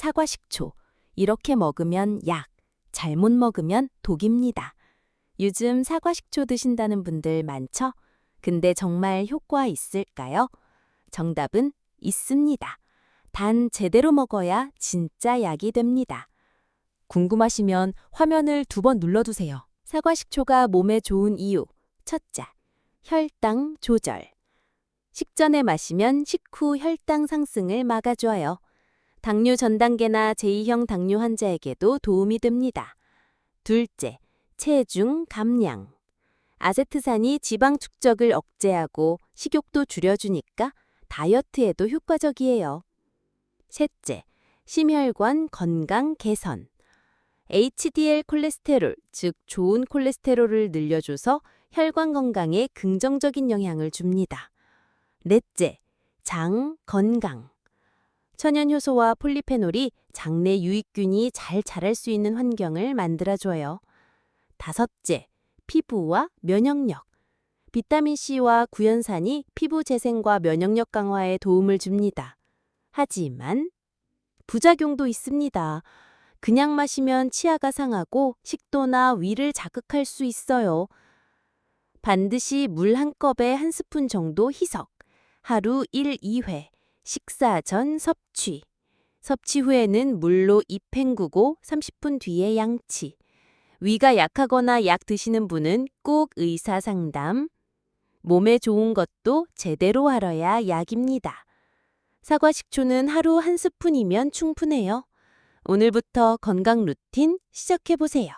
사과 식초. 이렇게 먹으면 약, 잘못 먹으면 독입니다. 요즘 사과 식초 드신다는 분들 많죠? 근데 정말 효과 있을까요? 정답은 있습니다. 단 제대로 먹어야 진짜 약이 됩니다. 궁금하시면 화면을 두 번 눌러두세요. 사과 식초가 몸에 좋은 이유. 첫째, 혈당 조절. 식전에 마시면 식후 혈당 상승을 막아줘요. 당뇨 전 단계나 제2형 당뇨 환자에게도 도움이 됩니다. 둘째, 체중 감량. 아세트산이 지방 축적을 억제하고 식욕도 줄여주니까 다이어트에도 효과적이에요. 셋째, 심혈관 건강 개선. HDL 콜레스테롤, 즉 좋은 콜레스테롤을 늘려줘서 혈관 건강에 긍정적인 영향을 줍니다. 넷째, 장 건강. 천연 효소와 폴리페놀이 장내 유익균이 잘 자랄 수 있는 환경을 만들어줘요. 다섯째, 피부와 면역력. 비타민C와 구연산이 피부 재생과 면역력 강화에 도움을 줍니다. 하지만 부작용도 있습니다. 그냥 마시면 치아가 상하고 식도나 위를 자극할 수 있어요. 반드시 물 한 컵에 한 스푼 정도 희석. 하루 1, 2회. 식사 전 섭취. 섭취 후에는 물로 입 헹구고 30분 뒤에 양치. 위가 약하거나 약 드시는 분은 꼭 의사 상담. 몸에 좋은 것도 제대로 알아야 약입니다. 사과 식초는 하루 한 스푼이면 충분해요. 오늘부터 건강 루틴 시작해보세요.